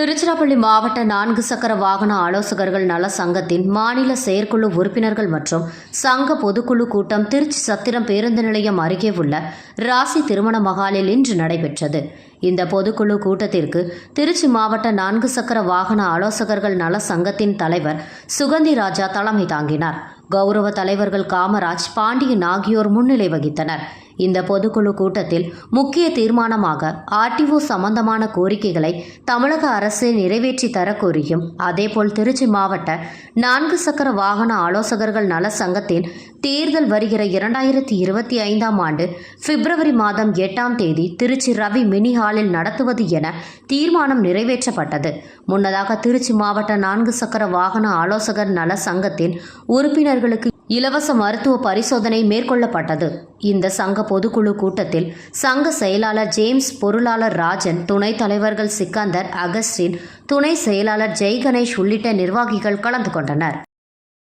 திருச்சிராப்பள்ளி மாவட்ட நான்கு சக்கர வாகன ஆலோசகர்கள் நல சங்கத்தின் மாநில செயற்குழு உறுப்பினர்கள் மற்றும் சங்க பொதுக்குழு கூட்டம் திருச்சி சத்திரம் பேருந்து நிலையம் அருகே உள்ள ராசி திருமண மகாலில் இன்று நடைபெற்றது. இந்த பொதுக்குழு கூட்டத்திற்கு திருச்சி மாவட்ட நான்கு சக்கர வாகன ஆலோசகர்கள் நல சங்கத்தின் தலைவர் சுகந்தி ராஜா தலைமை தாங்கினார். கௌரவ தலைவர்கள் காமராஜ் பாண்டியன் ஆகியோர் முன்னிலை வகித்தனர். இந்த பொதுக்குழு கூட்டத்தில் முக்கிய தீர்மானமாக ஆர்டிஓ சம்பந்தமான கோரிக்கைகளை தமிழக அரசு நிறைவேற்றி தர கோரியும் அதேபோல் திருச்சி மாவட்ட நான்கு சக்கர வாகன ஆலோசகர்கள் நல சங்கத்தின் தேர்தல் வருகிற இரண்டாயிரத்தி இருபத்தி ஐந்தாம் ஆண்டு பிப்ரவரி மாதம் எட்டாம் தேதி திருச்சி ரவி மினி ஹாலில் நடத்துவது என தீர்மானம் நிறைவேற்றப்பட்டது. முன்னதாக திருச்சி மாவட்ட நான்கு சக்கர வாகன ஆலோசகர் நல சங்கத்தின் உறுப்பினர்களுக்கு இலவச மருத்துவ பரிசோதனை மேற்கொள்ளப்பட்டது. இந்த சங்க பொதுக்குழு கூட்டத்தில் சங்க செயலாளர் ஜேம்ஸ் பொருளாளர் ராஜன் துணைத் தலைவர்கள் சிக்கந்தர் அகஸ்டின் துணை செயலாளர் ஜெய்கணேஷ் உள்ளிட்ட நிர்வாகிகள் கலந்து கொண்டனர்.